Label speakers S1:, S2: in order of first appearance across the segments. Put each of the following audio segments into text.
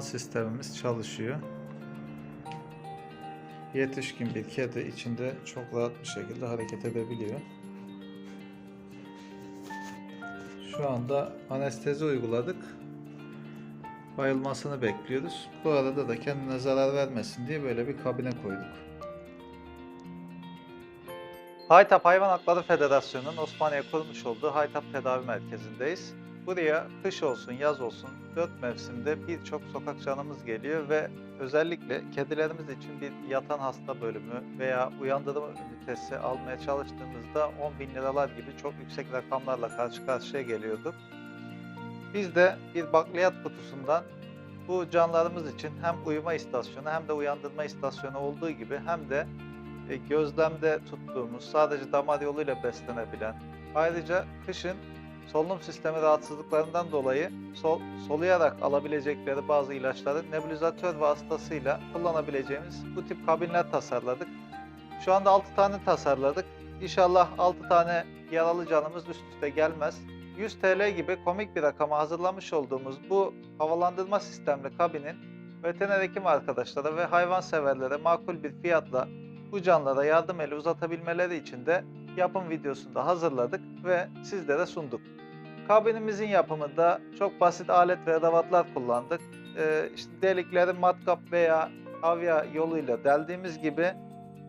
S1: sistemimiz çalışıyor. Yetişkin bir kedi içinde çok rahat bir şekilde hareket edebiliyor. Şu anda anestezi uyguladık. Bayılmasını bekliyoruz. Bu arada da kendine zarar vermesin diye böyle bir kabine koyduk. Haytap Hayvan Hakları Federasyonu'nun Osmaniye kurmuş olduğu Haytap Tedavi Merkezi'ndeyiz. Buraya kış olsun, yaz olsun dört mevsimde birçok sokak canımız geliyor ve özellikle kedilerimiz için bir yatan hasta bölümü veya uyandırma ünitesi almaya çalıştığımızda 10 bin liralar gibi çok yüksek rakamlarla karşı karşıya geliyorduk. Biz de bir bakliyat kutusundan bu canlarımız için hem uyuma istasyonu hem de uyandırma istasyonu olduğu gibi hem de e, gözlemde tuttuğumuz sadece damar yoluyla beslenebilen ayrıca kışın solunum sistemi rahatsızlıklarından dolayı sol, soluyarak alabilecekleri bazı ilaçları nebulizatör vasıtasıyla kullanabileceğimiz bu tip kabinler tasarladık. Şu anda 6 tane tasarladık. İnşallah 6 tane yaralı canımız üst üste gelmez. 100 TL gibi komik bir rakama hazırlamış olduğumuz bu havalandırma sistemli kabinin veteriner hekim arkadaşlara ve hayvan severlere makul bir fiyatla bu canlılara yardım eli uzatabilmeleri için de yapım videosunu da hazırladık ve sizlere sunduk. Kabinimizin yapımında çok basit alet ve edevatlar kullandık. Ee, işte delikleri matkap veya avya yoluyla deldiğimiz gibi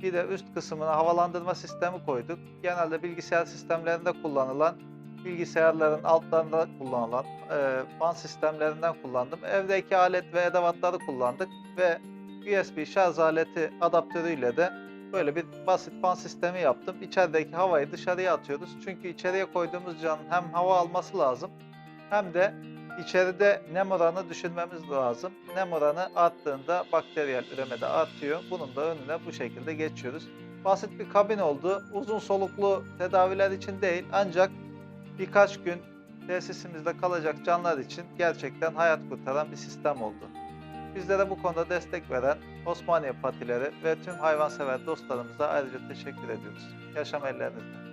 S1: bir de üst kısmına havalandırma sistemi koyduk. Genelde bilgisayar sistemlerinde kullanılan, bilgisayarların altlarında kullanılan e, fan sistemlerinden kullandım. Evdeki alet ve edevatları kullandık ve USB şarj aleti adaptörüyle de böyle bir basit fan sistemi yaptım. İçerideki havayı dışarıya atıyoruz. Çünkü içeriye koyduğumuz canın hem hava alması lazım hem de içeride nem oranı düşürmemiz lazım. Nem oranı arttığında bakteriyel üreme de artıyor. Bunun da önüne bu şekilde geçiyoruz. Basit bir kabin oldu. Uzun soluklu tedaviler için değil ancak birkaç gün tesisimizde kalacak canlar için gerçekten hayat kurtaran bir sistem oldu. Bizlere bu konuda destek veren Osmaniye Patileri ve tüm hayvansever dostlarımıza ayrıca teşekkür ediyoruz. Yaşam ellerinizde.